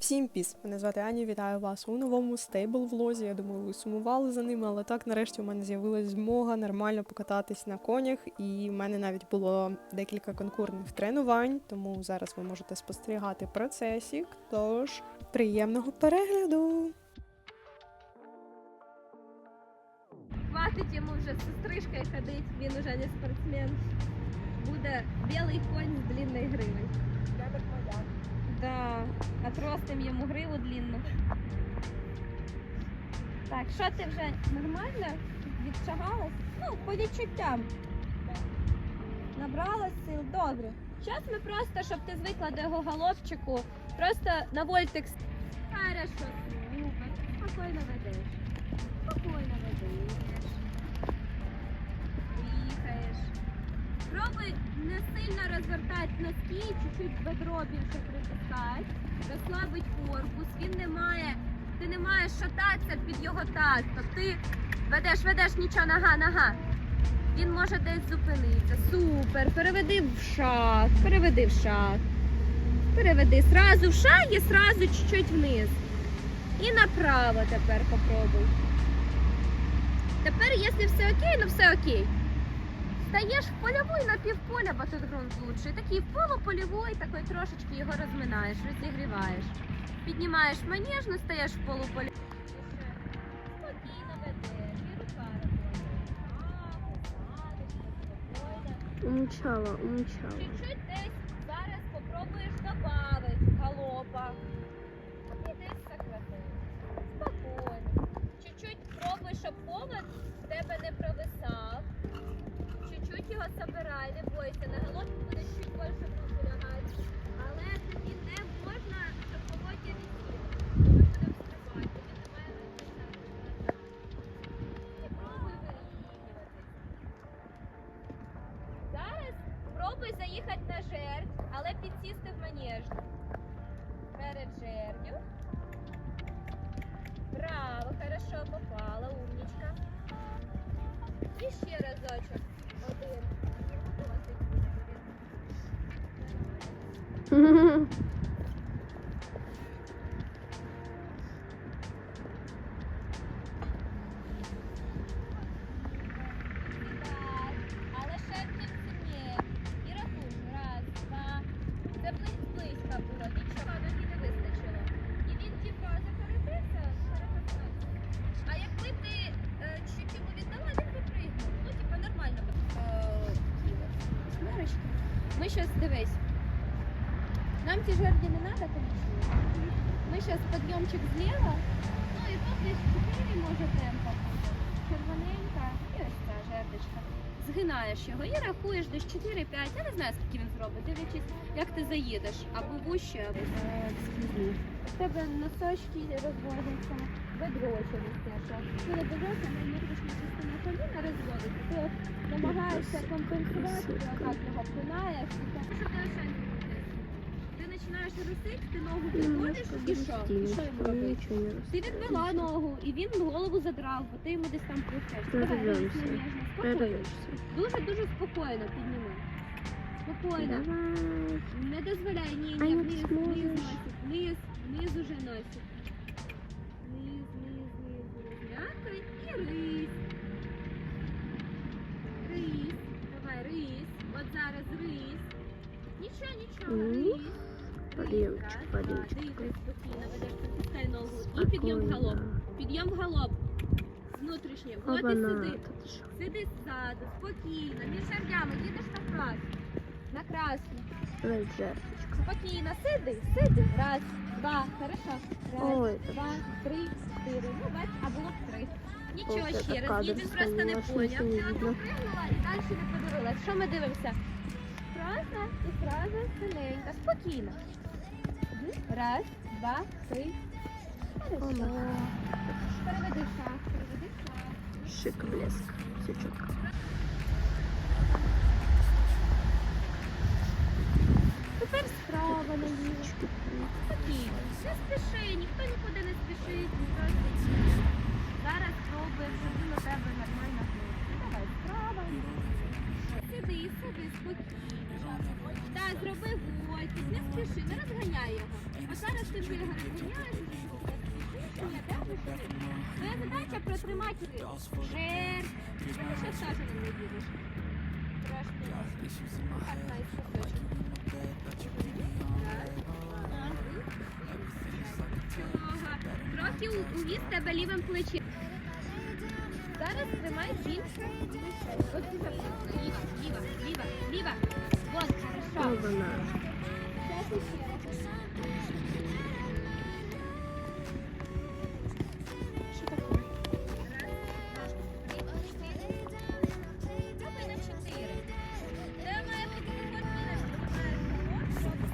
Всім піс! Мене звати Аня, вітаю вас у новому стейбл влозі. Я думаю, ви сумували за ними, але так нарешті у мене з'явилась змога нормально покататись на конях, і в мене навіть було декілька конкурсних тренувань, тому зараз ви можете спостерігати процесік. Тож приємного перегляду! Хватить йому вже з сестричкою ходить, він уже не спортсмен. Буде білий конь з длинною гривою. Да, отростим йому гриву длинну. Так, що ти вже нормально відшагалась? Ну, по відчуттям. Набралась сил, добре. Зараз ми просто, щоб ти звикла до його головчику, просто на вольтекс. Хорошо, супер. Спокійно ведеш. Спокійно ведеш. Дихаєш. Пробуй не сильно розвертати носки, чуть-чуть бедро більше притискати, розслабить корпус. Він не має, ти не маєш шататися під його таз. Тобто ти ведеш, ведеш нічого, нога, нога. Він може десь зупинитися. Супер. Переведи в шаг, переведи в шаг. Переведи сразу в шаг і сразу чуть-чуть вниз. І направо тепер попробуй. Тепер, якщо все окей, ну все окей. Стаєш в польовий на півполя, бо тут ґрунт лучший. Такий полупольовий, такий трошечки його розминаєш, розігріваєш. Піднімаєш манежну, стаєш в полуполі. Спокійно ведеш, і рука. Умчала, умчала. Чуть-чуть десь зараз попробуєш добавити галопа. І десь сократити. Спокійно. Чуть-чуть пробуй, щоб повод в тебе не провисав. Його забирай, не бойся. На галопі буде чуть більше лягати. Але тобі не можна, Ми щас, дивись. Нам ці жерді не треба, конечно. Ми зараз підйомчик зліва. Ну і тут десь 4 може темпа буде. Червоненька і ось ця жердочка. Згинаєш його і рахуєш десь 4-5. Я не знаю, скільки він зробить, дивлячись, як ти заїдеш. Або вуще, або скільки. у тебе носочки розводяться, бедро через те, що ти не бедрося, на внутрішня частина коліна розводиться. Ти намагаєшся компенсувати, як його пинаєш. і так. Що ти ошеньки Ти починаєш росити, ти ногу підводиш і що? І що йому робити? Ти відвела ногу, і він голову задрав, бо ти йому десь там. Передивимося. Дуже-дуже спокійно підніми. Спокійно. Не дозволяй, ні, ні, вниз, вниз вниз, вниз уже носик. Дихай спокійно, ведеш, притискай ногу. І підйом в галоп. Підйом в галоп. Внутрішнім. От і сиди. Сиди ззаду, спокійно, між жердями, їдеш на красну. На красну. Спокійно, сиди, сиди. Раз, два, хорошо. Раз, Ой, два, три, чотири. Ну, бач, а було б три. Нічого Ось ще раз, він просто не поняв. Ти видно. пригнула і далі не подивилась. Що ми дивимося? Красна і сразу синенька. Спокійно. Раз, два, три. Хорошо. Переведи шаг, переведи шаг. Шик, блеск. Все четко. Тепер справа наліво. Спокійно. Не спіши, ніхто нікуди не спішить. Зараз спробуємо, щоб в тебе нормально було. Давай справа. Сиди, сиди, спокійно. Так, зроби вольтик, не спіши, не розганяй його. Бо зараз ти вже його розганяєш. Твоя задача протримати жер. Ти ще Саша не їдеш. Трохи увіз тебе лівим плечем. Зараз тримай більше. Ліва, ліва, ліва, ліва.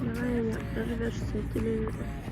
Давай я развершься телевизор.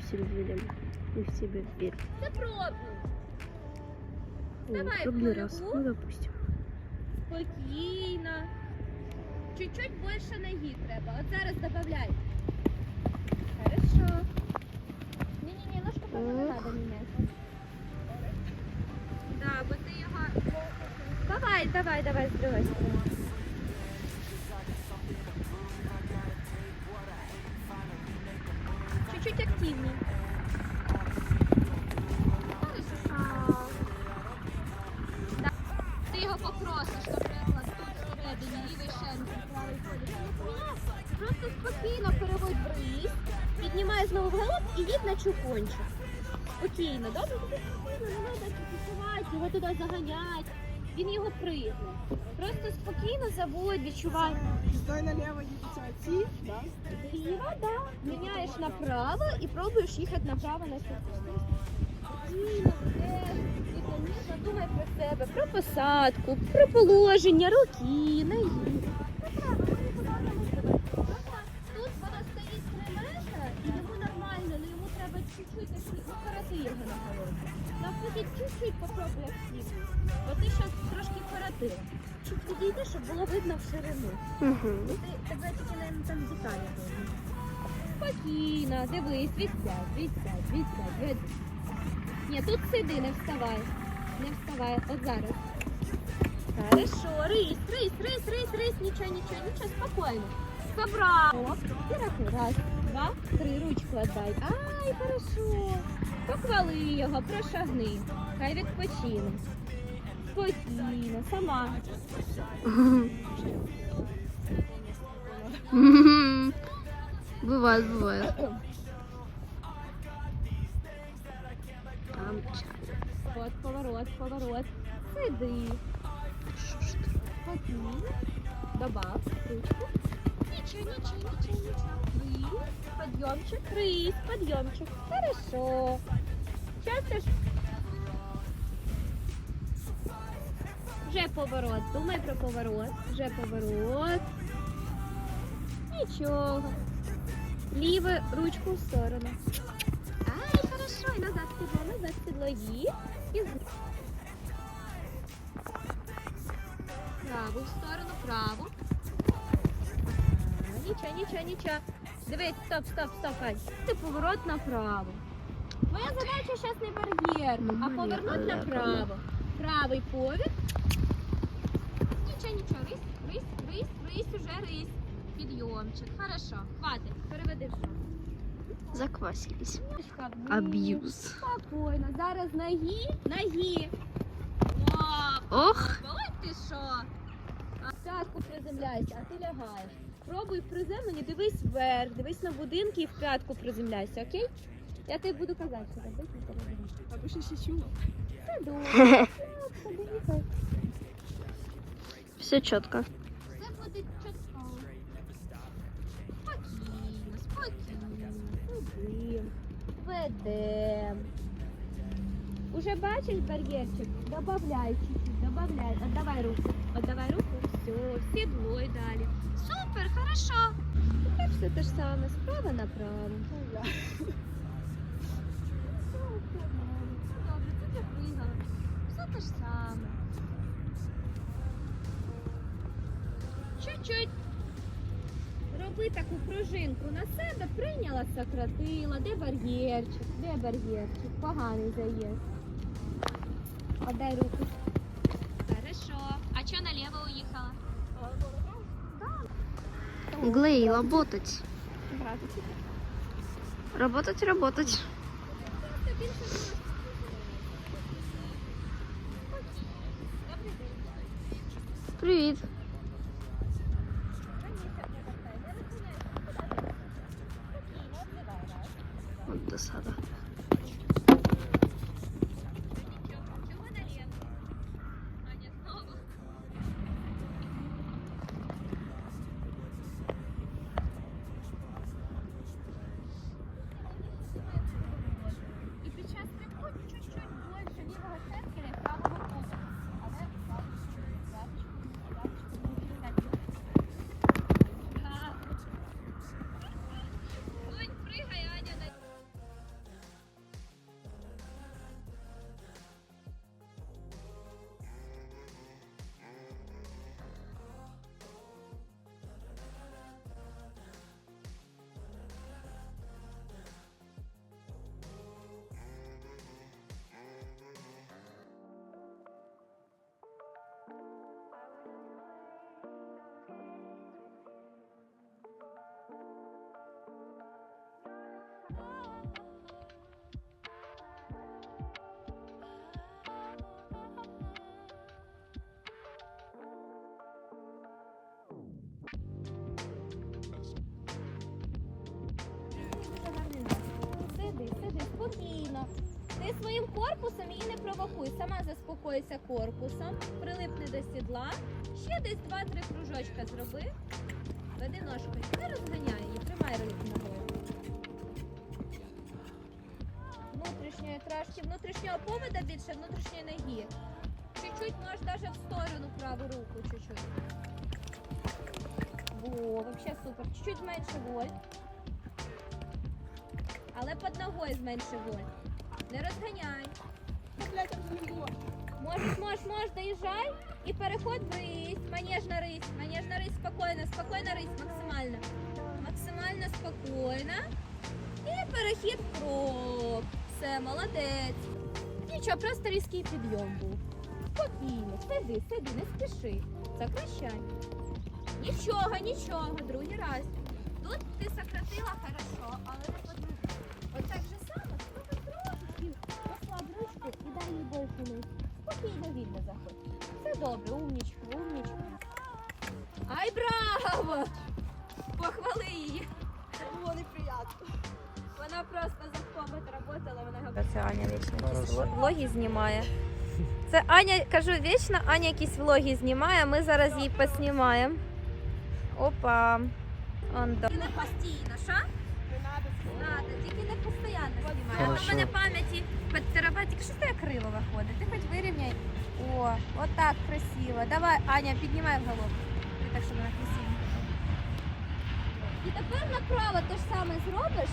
Аня. И в. И в себя верим. Це. Давай, пробный раз. Ну, допустим. Спокійно. Чуть-чуть більше ноги треба. От зараз додай. Хорошо. Ні-ні-ні, ножку поки не треба міняти. Да, бо ти його... Давай, давай, давай, з другої сторони. Його туди заганять. Він його пригне. Просто спокійно заводь, відчувай. Стой налево, едете да? Да. Міняєш направо і пробуєш їхати направо на спокійно. Спокійно, спокійно, думай про себе, про посадку, про положення руки, ноги. Тут вона стоїть 3 метри, і йому нормально, але йому треба чуть-чуть укорити його на городі. Навпаки, чуть-чуть попробуй активність. Бо ти щось трошки коротив. Чуть підійди, щоб було видно в ширину. Угу. Ти тебе тільки не там деталі видно. Спокійно, дивись, відсядь, відсядь, відсядь, від... Ні, тут сиди, не вставай. Не вставай, от зараз. Хорошо, рись, рись, рись, рись, рись, нічого, нічого, нічого, спокійно. І рахуй. Раз, два, три, ручку отдай. Ай, хорошо. Похвали його, прошагни. Хай відпочине. Спокійно, сама. Бывает, бывает. Там чай. От, поворот, поворот. Сиди. Спокійно. Добав ручку. Ничего, ничего, ничего, ничего. Рысь, подъемчик, рысь, подъемчик. Хорошо. Сейчас ты ж... Вже поворот. Думай про поворот. Вже поворот. Нічого. Ліву ручку в сторону. Ай, хорошо. Хорошо, і назад сідло, назад сідло. Їдь. І з... Праву в сторону, праву. Нічого, нічого, нічого. Дивись, стоп, стоп, стоп, Ань. Ти поворот направо. Твоя задача зараз не бар'єр, а Нормально, повернути направо. Правий повір. Нічого, нічого, рись, рись, рись, рись, уже рись. Підйомчик. Хорошо, хватить, переведи в. Заквасились. Вниз. Аб'юз. Спокійно. Зараз ноги, ноги. О, Ох, Ой, ти що? А п'ятку приземляйся, а ти лягаєш. Пробуй в приземленні, дивись вверх, дивись на будинки і в п'ятку приземляйся, окей? Я тобі буду казати, що робити. Аби ще ще чула. Все добре. Все чітко. Все буде чітко. Спокійно, спокійно. Сидим. Ведем. Уже бачиш бар'єрчик? Добавляй чуть-чуть, добавляй. Отдавай руку. Отдавай руку. Все, в седло і далі. Супер, хорошо. Тепер все те ж саме. Справа направо. Все, все добре. Це ти пригала. Все те ж саме. Чуть-чуть роби таку пружинку на себе, прийняла, сократила. Де бар'єрчик? Де бар'єрчик? Поганий заїзд. Отдай руку. Хорошо. А чого наліво уїхала? Глей, работать. Работать, работать. Привет. Своїм корпусом її не провокуй. Сама заспокойся корпусом, прилипни до сідла. Ще десь два-три кружочка зроби. Веди ножкою. Не розганяй її, тримай рибу ногою. Внутрішньої трошки, внутрішнього повода більше, внутрішньої ноги. Чуть-чуть можеш навіть в сторону праву руку, чуть-чуть. Во, вообще супер. Чуть-чуть зменши вольт. Але під ногою зменши вольт. Не розганяй. Можеш, можеш, можеш, доїжджай і переход в рись. Манежна рись. Манежна рись спокійно, спокійно рись, максимально. Максимально спокійно. І перехід в. Все, молодець. Нічого, просто різкий підйом був. Спокійно, сиди, сиди, не спіши. Сокращай. Нічого, нічого, другий раз. Тут ти сократила хорошо, але не їй більше. Спокійно вільно заходь. Все добре, умнічка, умнічка. Ай, браво! Похвали її. Це було неприємно. Вона просто за побит працювала, вона говорить. Це Аня вічно влоги знімає. Це Аня, кажу, вічно Аня якісь влоги знімає, ми зараз її поснімаємо. Опа. Он до. Не постійно, що? Надо, тільки не постійно знімай. А то в Хорошо. мене пам'яті під терабайтик. Що це криво виходить? Ти хоч вирівняй. О, отак красиво. Давай, Аня, піднімай голову. Так, щоб вона красиво. І тепер направо те ж саме зробиш.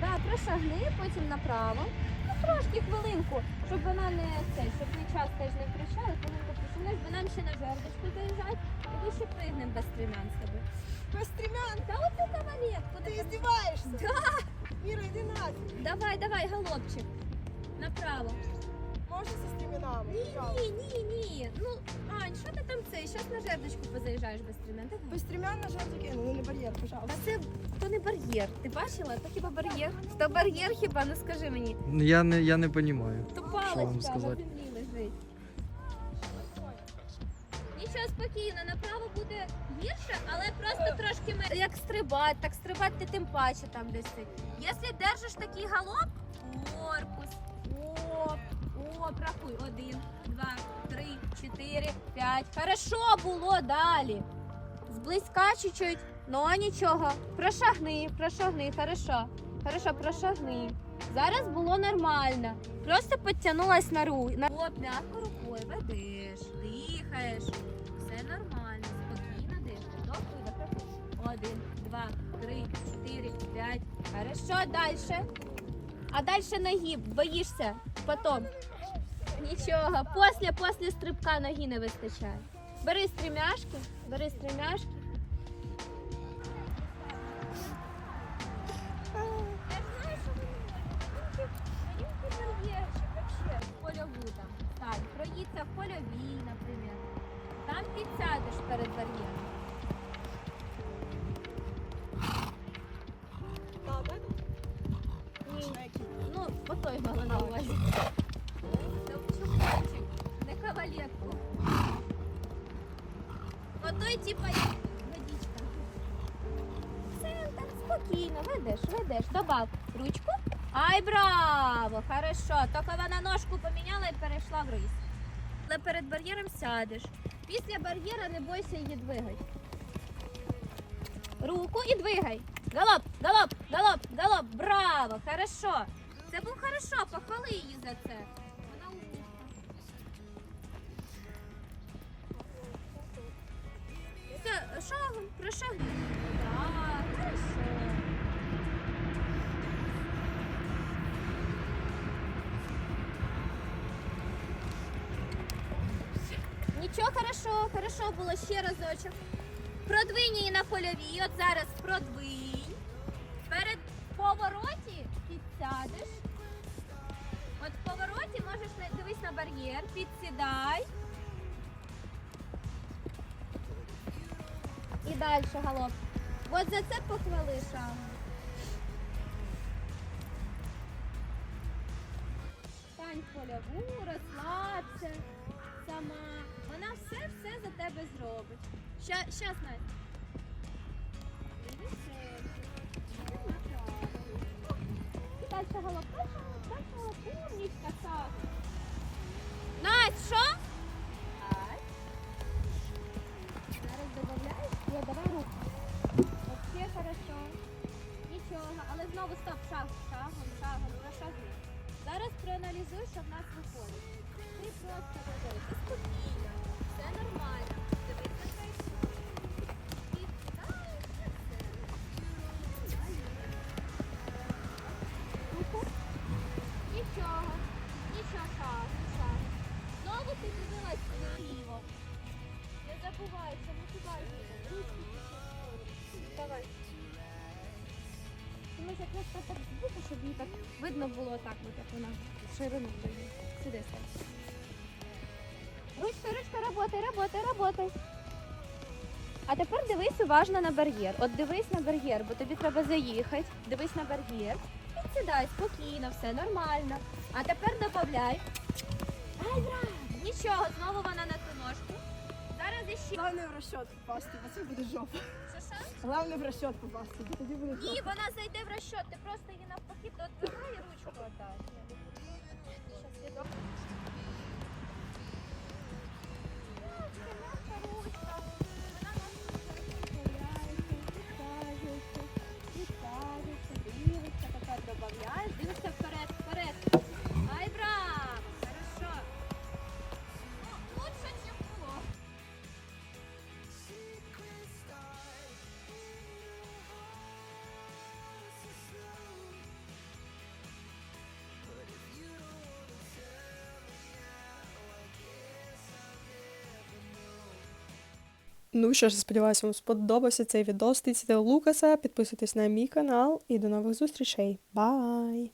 Да, прошагни, потім направо. Ну, трошки хвилинку, щоб вона не це, щоб ми час теж не втрачали, хвилинку бо нам ще на жердочку заїжджать, і ми ще пригнемо без стрімян з тобою. Без стрімян, Та кавалет, ти куди ти? здіваєшся. Да. Іра, йди нафіг. Давай, давай, галопчик. Направо. Можна зі стрімянами? Ні, ні, ні. ні. Ну, Ань, що ти там це? Щас на жердочку позаїжджаєш без стрімян. Давай. Без стрімян на жартики, ну не бар'єр, Та пожалуйста. це то не бар'єр. Ти бачила? То хіба бар'єр? То бар'єр хіба? Ну скажи мені. Я не, я не розумію. То вам паличка на сказати? землі спокійно, направо буде гірше, але просто трошки ми як стрибати, так стрибати ти тим паче там десь. Якщо держиш такий галоп, корпус, оп, оп, рахуй. Один, два, три, чотири, п'ять. Хорошо було далі. Зблизька чуть-чуть, ну нічого. Прошагни, прошагни, хорошо. Хорошо, прошагни. Зараз було нормально. Просто підтягнулась на ру. На... Оп, м'яко рукою ведеш, дихаєш. Все нормально, спокійно дихаєш. Добре, добре. Один, два, три, чотири, п'ять. Хорошо, далі. А далі нагиб, боїшся. Потім. Нічого, після, після стрибка ноги не вистачає. Бери стрімяшки, бери стрімяшки. Польову там. Стань. Проїдься в польовій, наприклад. Там підсядеш перед бар'єром. Ну, отой мала на увазі. Та не кавалетку. Отой, типа, як водичка. Центр, спокійно, ведеш, ведеш. Добав ручку. Ай, браво! Хорошо. Тільки вона ножку поміняла і перейшла в рис. Але перед бар'єром сядеш. Після бар'єра не бойся її двигати. Руку і двигай. Галоп, галоп, галоп, галоп. Браво! Хорошо. Це був хорошо, похвали її за це. Вона шагом, прошагни. Так, хорошо. Нічого, хорошо, хорошо було ще разочок. Продвинь її на польовій. От зараз продвинь. Перед повороті підсядеш. От в повороті можеш дивись на бар'єр, підсідай. І далі галоп. От за це похвали шагом. Стань польову, розслабся сама. Вона все-все за тебе зробить. Ща, щас, Настя. Далі галоп. Далі галоп. Умнічка, так. Настя, що? Зараз додаєш. О, давай руку. Вообще хорошо. Нічого, але знову стоп, шаг, шагом, шагом, прошаги. Зараз проаналізуй, що в нас виходить. Ти просто ведеш, спокійно, Нічого, нічого. Знову ти дивилась. Не забувай, що не кидай. Давай. Щоб її так видно було так, от як вона ширину дає. Сюди стань. Ручка, ручка, работай, работай, работай. А тепер дивись уважно на бар'єр. От дивись на бар'єр, бо тобі треба заїхати. Дивись на бар'єр. Підсідай спокійно, все нормально. А тепер додай. Ай! Нічого, знову вона на ту ножку. Зараз іще. Головне в розчет попасти, бо це буде жопа. Що що? Головне в розчет попасти, бо тоді буде Ні, вона зайде в розчет, ти просто її навпаки додвигай і ручку отдай. Щас Oh, Ну що ж, сподіваюся, вам сподобався цей відео. Стицяте Лукаса, підписуйтесь на мій канал і до нових зустрічей. Бай!